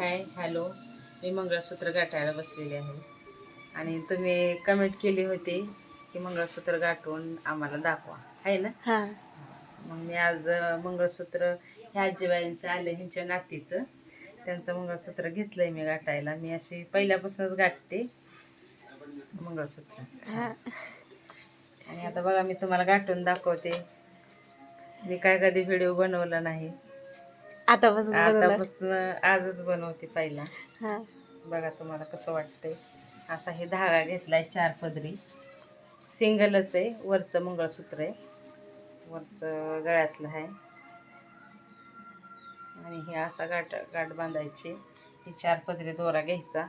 Hi hello. मी मंगळसूत्र गाठायला बसलेले आहे. आणि तुम्ही कमेंट केली होती की मंगळसूत्र गाठून आम्हाला दाखवा. आहे ना? हा. मग मी आज मंगळसूत्र ह्या आजीबाईंचं आलं ह्यांच्या नातीचं. त्यांचं मंगळसूत्र घेतलंय मी गाठायला. मी अशी पहिल्यापासूनच गाठते मंगळसूत्र. हा. आणि आता बघा मी तुम्हाला गाठून दाखवते. मी काय कधी व्हिडिओ बनवला नाही. आतापासून. आतापासून आजच बनवते पहिला. हा. बघा तुम्हाला कसं वाटतंय. असा हे धागा घेतलाय चार पदरी. सिंगलच आहे वरचं मंगळसूत्र आहे. वरचं गळ्यातलं आहे. आणि हे असा गाठ गाठ बांधायची. ही चार पदरी दोरा घ्यायचा.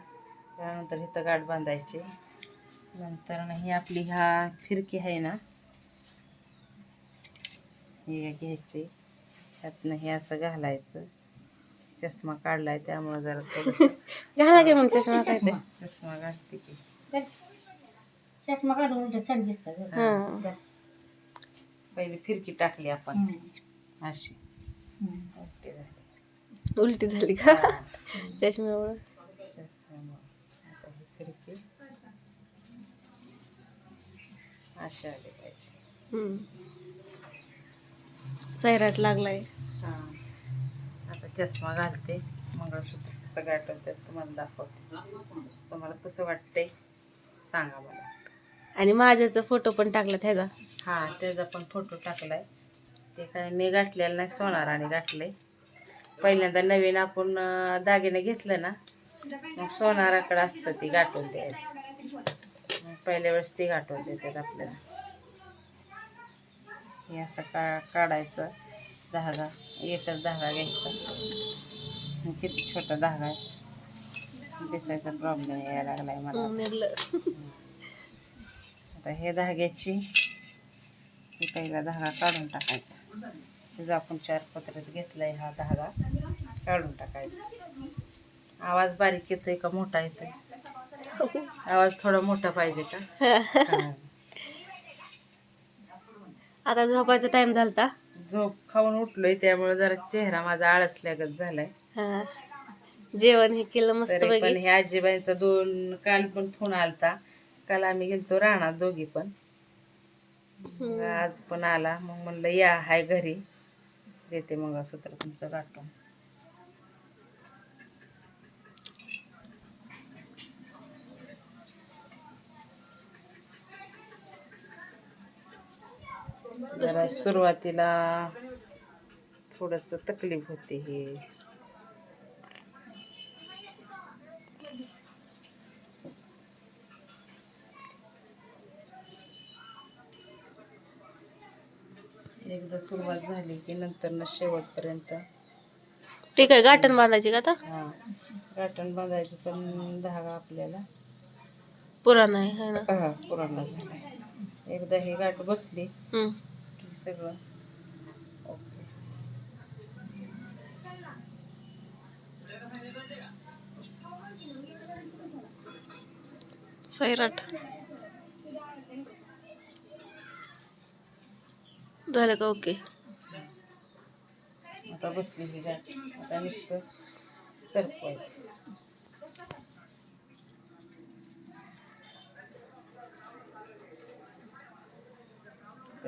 त्यानंतर इथं गाठ बांधायची. नंतर ना ही आपली ह्या फिरकी आहे ना. हे घ्यायची. त्यातनं हे असं घालायचं. चष्मा काढलाय त्यामुळे जरा घाला की मग चष्मा काय ते चष्मा घालते की. चष्मा काढून उलट छान हा. पहिली फिरकी टाकली आपण. अशी. झाली. उलटी झाली का? चष्म्यामुळं. चष्म्यामुळं. आता ही फिरकी. अशी आली पाहिजे. हम्म. सैराट लागलाय. हा. आता चष्मा घालते. मंगळसूत्र कसं गाठवतात तुम्हाला दाखवते. तुम्हाला कसं वाटतंय सांगा मला. आणि माझ्याचा फोटो पण टाकला त्याचा हा त्याचा पण फोटो टाकलाय. ते काय मी गाठलेलं नाही सोनाराने गाठलंय पहिल्यांदा नवीन आपण दागिने घेतलं ना मग सोनाराकडे असतं ती गाठून द्यायचं. पहिल्या वेळेस ती गाठून देतात आपल्याला. हे असं का काढायचं धागा एकच धागा घ्यायचा. किती छोटा धागा आहे. दिसायचा प्रॉब्लेम यायला लागलाय मला. निरलं. आता हे धाग्याची हे पहिला धागा काढून टाकायचा. त्याचा आपण चार पत्रात घेतलाय हा धागा काढून टाकायचा. आवाज बारीक येतोय का मोठा येतोय? आवाज थोडा मोठा पाहिजे का? हा. आता झोपायचा टाइम झालता. झोप खाऊन उठलोय त्यामुळे जरा चेहरा माझा आळसल्यागत झालाय. हा. जेवण हे केलं मस्त तरी पण हे आजीबाईंचा दोन काल पण फोन आलता. काल आम्ही गेलतो राहणार दोघी पण. मग आज पण आला. मग म्हणलं या हाय घरी. देते मंगळसूत्र तुमचं गाठून जरा सुरुवातीला थोडस तकलीफ होते हे. एकदा सुरुवात झाली की नंतर न शेवटपर्यंत. ठीक आहे गाठण बांधायची का आता? हा गाठण बांधायची पण धागा आपल्याला. पुराण आहे है ना? हा पुराणा झाला एकदा ही गाठ बसली. हम्म. सगळं. ओके. सैराट. झालं का ओके? आता बसली ही आता नुसतं सरपवायचं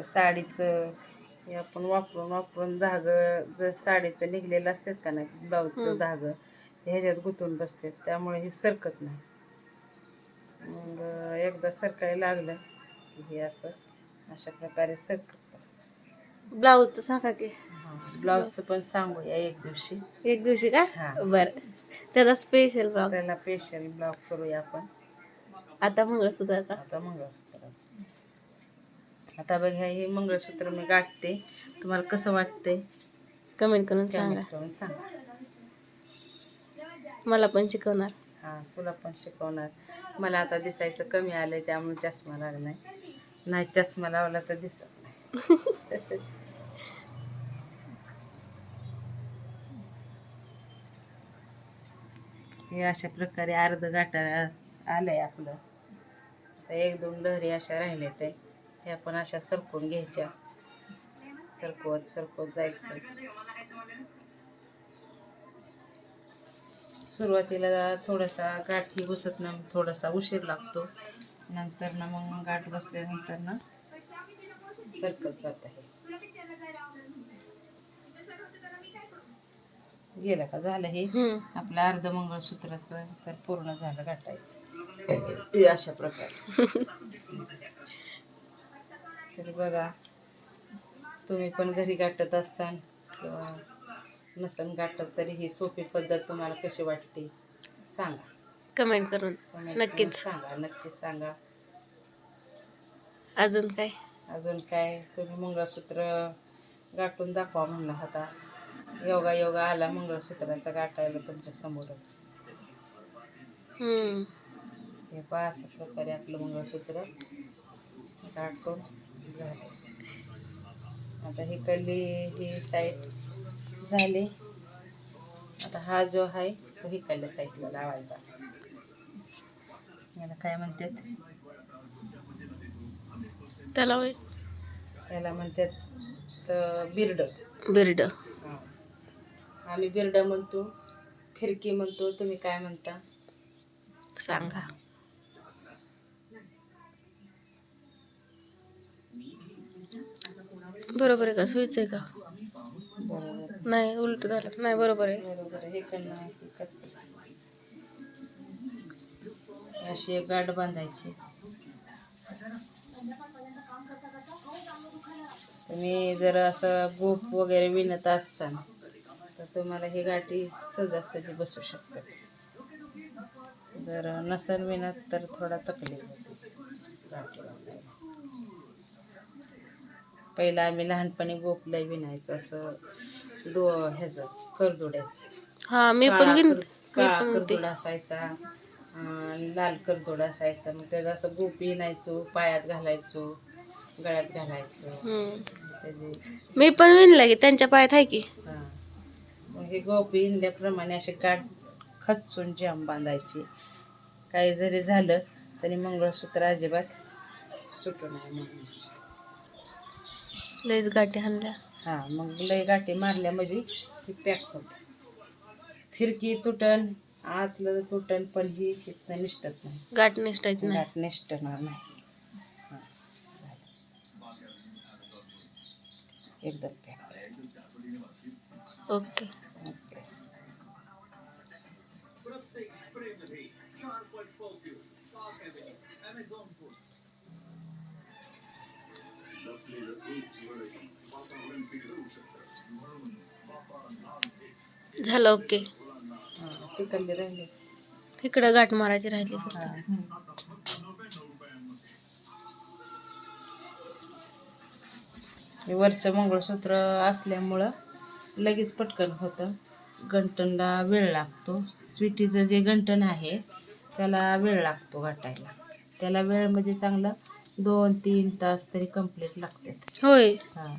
साडीचं हे आपण वापरून वापरून धाग जर साडीचं निघलेलं असतात का नाही ब्लाऊजचं. धाग ते ह्याच्यात गुंतून बसतात. त्यामुळे हे सरकत नाही. मग एकदा सरकायला लागलं की हे असं अशा प्रकारे सरकत. ब्लाऊजचं सांगा की. ब्लाऊजचं पण सांगूया एक दिवशी. एक दिवशी का? हा. बर. त्याचा स्पेशल ब्लाऊज. त्याला स्पेशल ब्लाऊज करूया आपण. आता मंगळसूत्राचा आता. मंगळसूत्राचं आता बघा हे मंगळसूत्र मी गाठते. तुम्हाला कसं वाटतंय? कमेंट करून सांगा. कमेंट करून सांगा. मला पण शिकवणार. हां तुला पण शिकवणार. मला आता दिसायचं कमी आलंय त्यामुळे चष्मा लागलाय नाही. चष्मा लावला तर दिसत नाही. हे अशा प्रकारे अर्ध गाठा आलंय आपलं. आता एक दोन लहरी अशा राहिल्या ते हे आपण अशा सरकून घ्यायच्या. सरकवत सरकवत जायचं. सुरुवातीला थोडासा गाठी बसत ना थोडासा उशीर लागतो. नंतर ना मग गाठ बसल्यानंतर ना सरकत जात आहे गेलं का झालं हे. आपलं अर्ध मंगळसूत्राचं तर पूर्ण झालं गाठायचं. हे अशा प्रकारे. तर बघा तुम्ही पण घरी गाठत असाल किंवा नसन गाठत तरी ही सोपी पद्धत तुम्हाला कशी वाटते सांगा. कमेंट करून नक्कीच. सांगा नक्कीच सांगा. अजून काय? अजून काय? तुम्ही मंगळसूत्र गाठून दाखवा म्हणला होता. योगा योगा आला मंगळसूत्राचा गाठायला तुमच्या समोरच. हम्म. हे पहा अशा प्रकारे आपलं मंगळसूत्र गाठून. झालं. आता ही कल्ली ही साईड झाली. आता हा जो आहे तो ही कल्ल्या साईडला लावायचा. याला काय म्हणतात? त्याला याला म्हणतात तर बिर्ड. बिर्ड. हां. आम्ही बिर्ड म्हणतो फिरकी म्हणतो तुम्ही काय म्हणता? सांगा. बरोबर आहे का? सुईच आहे का? बरोबर नाही उलट झालं. नाही बरोबर आहे. बरोबर हे करणं हे अशी एक गाठ बांधायची. तुम्ही जर असं गोप वगैरे विणत असताना तर तुम्हाला ही गाठी सहजासहजी बसू शकतात. जर नसेल विणत तर थोडा तकलीफ होते. गाठी बांधायला पहिला आम्ही लहानपणी गोपला विणायचो असं दो ह्याचं करदोड्याचं. हा मी पण काळा मी पण करदोड असायचा अं, लाल करदोड असायचा. मग त्याचं असं गोपी न्यायचो पायात घालायचो गळ्यात घालायचो. हम्म. त्याचे मी पण विणलं की त्यांच्या पायात आहे की. हां. मग हे गोपी इंल्याप्रमाणे असे गाठ खचून जाम बांधायची. काही जरी झालं तरी मंगळसूत्र अजिबात सुटू नये म्हणून. लयच गाठी हाणल्या. हां मग लय गाठी मारल्या म्हणजे ती पॅक होते. फिरकी तुटन आतलं तुटन पण ही तिथनं निष्ठत नाही. गाठ निसटायची नाही. गाठ निष्ठणार नाही. हां, झालं. एकदम पॅक. ओके. ओके. झालं ओके. तिकडले राहिले. इकडं गाठ मारायची राहिली हां वरचं मंगळसूत्र असल्यामुळं लगेच पटकन होतं. गंटनला वेळ लागतो. स्वीटीचं जे गंटन आहे त्याला वेळ लागतो गाठायला. त्याला वेळ म्हणजे चांगला दोन तीन तास तरी कंप्लीट लागतात. होय. हां.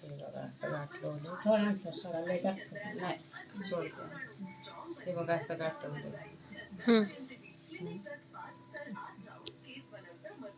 हे बघा असं गाठलं थोडा अंतर सोडा लय गाठतो नाही सोडतो हे. बघा असं गाठवलं हम्म.